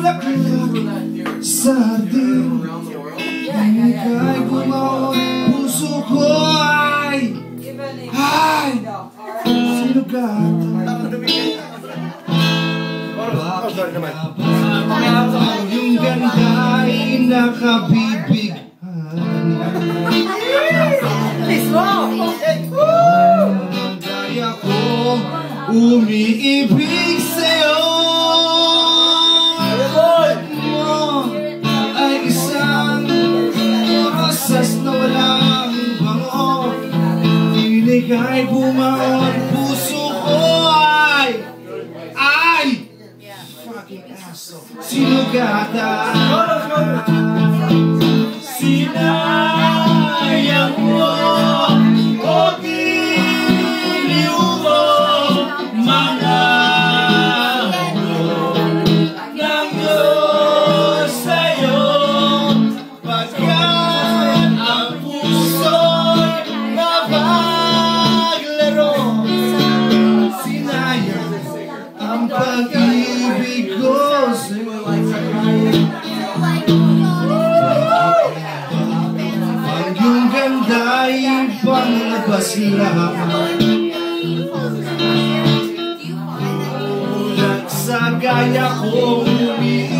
bulaklak sa hardin Ika'y bumaon, puso ko ay Ay! Sinugatan Bakit nga ba yung ganda ay nakabibighan Kaya ko umiibig Tinig ay bumaon, puso ko ay Ay! Fucking asshole Sinugatan Sinayang mo ang pag-ibig ko sa'yo. Ang iyong ganda ay panglabas lamang At sa gaya kong umiibig